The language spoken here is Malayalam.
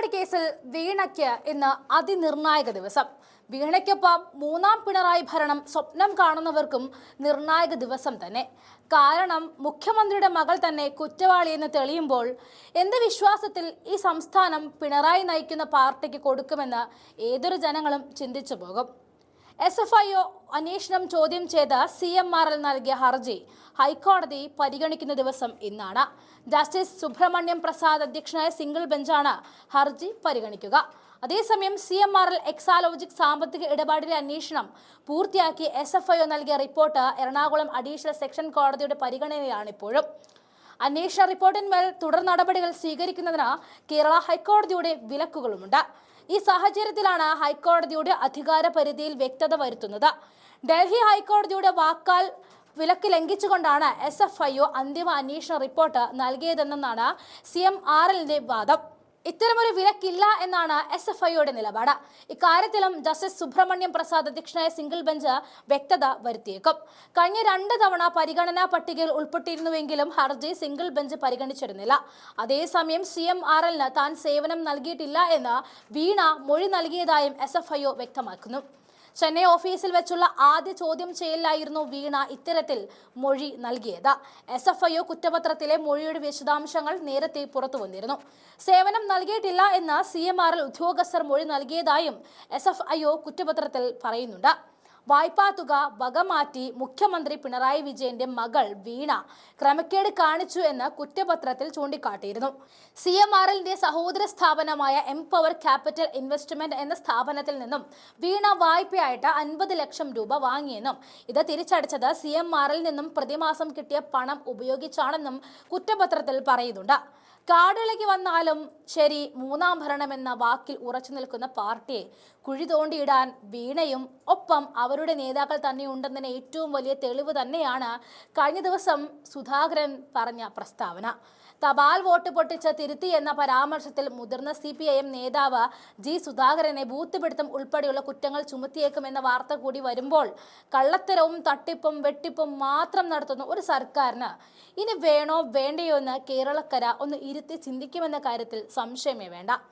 നടപടി കേസിൽ വീണയ്ക്ക് ഇന്ന് അതിനിർണായക ദിവസം. വീണയ്ക്കൊപ്പം മൂന്നാം പിണറായി ഭരണം സ്വപ്നം കാണുന്നവർക്കും നിർണായക ദിവസം തന്നെ. കാരണം മുഖ്യമന്ത്രിയുടെ മകൾ തന്നെ കുറ്റവാളിയെന്ന് തെളിയുമ്പോൾ എന്ത് വിശ്വാസത്തിൽ ഈ സംസ്ഥാനം പിണറായി നയിക്കുന്ന പാർട്ടിക്ക് കൊടുക്കുമെന്ന് ഏതൊരു ജനങ്ങളും ചിന്തിച്ചു പോകും. എസ് എഫ് ഐ ഒ അന്വേഷണം ചോദ്യം ചെയ്ത സി എം ആർ എൽ നൽകിയ ഹർജി ഹൈക്കോടതി പരിഗണിക്കുന്ന ദിവസം ഇന്നാണ്. ജസ്റ്റിസ് സുബ്രഹ്മണ്യം പ്രസാദ് അധ്യക്ഷനായ സിംഗിൾ ബെഞ്ചാണ് ഹർജി പരിഗണിക്കുക. അതേസമയം C M R L Exalogic സാമ്പത്തിക ഇടപാടിലെ അന്വേഷണം പൂർത്തിയാക്കി എസ് എഫ് ഐ ഒ നൽകിയ റിപ്പോർട്ട് എറണാകുളം അഡീഷണൽ സെക്ഷൻ കോടതിയുടെ പരിഗണനയിലാണ് ഇപ്പോഴും. അന്വേഷണ റിപ്പോർട്ടിന്മേൽ തുടർ നടപടികൾ സ്വീകരിക്കുന്നതിന് കേരള ഹൈക്കോടതിയുടെ വിലക്കുകളുമുണ്ട്. ഈ സാഹചര്യത്തിലാണ് ഹൈക്കോടതിയുടെ അധികാര പരിധിയിൽ വ്യക്തത വരുത്തുന്നത്. ഡൽഹി ഹൈക്കോടതിയുടെ വാക്കാൽ വിലക്ക് ലംഘിച്ചുകൊണ്ടാണ് എസ് എഫ് ഐ ഒ അന്തിമ അന്വേഷണ റിപ്പോർട്ട് നൽകിയതെന്നാണ് സി എം ആർ എല്ലിന്റെ വാദം. ഇത്തരമൊരു വിലക്കില്ല എന്നാണ് എസ് എഫ് ഐയുടെ നിലപാട്. ഇക്കാര്യത്തിലും ജസ്റ്റിസ് സുബ്രഹ്മണ്യം പ്രസാദ് അധ്യക്ഷനായ സിംഗിൾ ബെഞ്ച് വ്യക്തത വരുത്തിയേക്കും. കഴിഞ്ഞ രണ്ട് തവണ പരിഗണനാ പട്ടികയിൽ ഉൾപ്പെട്ടിരുന്നുവെങ്കിലും ഹർജി സിംഗിൾ ബെഞ്ച് പരിഗണിച്ചിരുന്നില്ല. അതേസമയം സി എം ആർ എല്ലിന് താൻ സേവനം നൽകിയിട്ടില്ല എന്ന് വീണ മൊഴി നൽകിയതായും എസ് എഫ് ഐ വ്യക്തമാക്കുന്നു. ചെന്നൈ ഓഫീസിൽ വെച്ചുള്ള ആദ്യ ചോദ്യം ചെയ്യലിലായിരുന്നു വീണ ഇത്തരത്തിൽ മൊഴി നൽകിയത്. എസ് എഫ് ഐ ഒ കുറ്റപത്രത്തിലെ മൊഴിയുടെ വിശദാംശങ്ങൾ നേരത്തെ പുറത്തു വന്നിരുന്നു. സേവനം നൽകിയിട്ടില്ല എന്ന് സി എം ആർ എൽ ഉദ്യോഗസ്ഥർ മൊഴി നൽകിയതായും എസ് എഫ് ഐ ഒ കുറ്റപത്രത്തിൽ പറയുന്നുണ്ട്. വായ്പാ തുക വകമാറ്റി മുഖ്യമന്ത്രി പിണറായി വിജയന്റെ മകൾ വീണ ക്രമക്കേട് കാണിച്ചു എന്ന് കുറ്റപത്രത്തിൽ ചൂണ്ടിക്കാട്ടിയിരുന്നു. സി എം ആർ എല്ലിന്റെ സഹോദര സ്ഥാപനമായ എംപവർ ക്യാപിറ്റൽ ഇൻവെസ്റ്റ്മെന്റ് എന്ന സ്ഥാപനത്തിൽ നിന്നും വീണ വായ്പയായിട്ട് അൻപത് ലക്ഷം രൂപ വാങ്ങിയെന്നും ഇത് തിരിച്ചടച്ചത് സി എം ആർ എൽ നിന്നും പ്രതിമാസം കിട്ടിയ പണം ഉപയോഗിച്ചാണെന്നും കുറ്റപത്രത്തിൽ പറയുന്നുണ്ട്. കാടിളകി വന്നാലും ശരി മൂന്നാം ഭരണം എന്ന വാക്കിൽ ഉറച്ചു നിൽക്കുന്ന പാർട്ടിയെ കുഴി തോണ്ടിയിടാൻ വീണയും ഒപ്പം അവരുടെ നേതാക്കൾ തന്നെ ഉണ്ടെന്നതിന് ഏറ്റവും വലിയ തെളിവ് തന്നെയാണ് കഴിഞ്ഞ ദിവസം സുധാകരൻ പറഞ്ഞ പ്രസ്താവന. തപാൽ വോട്ട് പൊട്ടിച്ച തിരുത്തി എന്ന പരാമർശത്തിൽ മുതിർന്ന സി പി ഐ എം നേതാവ് ജി സുധാകരനെ ബൂത്ത് പിടുത്തം ഉൾപ്പെടെയുള്ള കുറ്റങ്ങൾ ചുമത്തിയേക്കുമെന്ന വാർത്ത കൂടി വരുമ്പോൾ കള്ളത്തരവും തട്ടിപ്പും വെട്ടിപ്പും മാത്രം നടത്തുന്ന ഒരു സർക്കാരിന് ഇനി വേണോ വേണ്ടയോ എന്ന് കേരളക്കര ഒന്ന് ഇരുത്തി ചിന്തിക്കുമെന്ന കാര്യത്തിൽ സംശയമേ വേണ്ട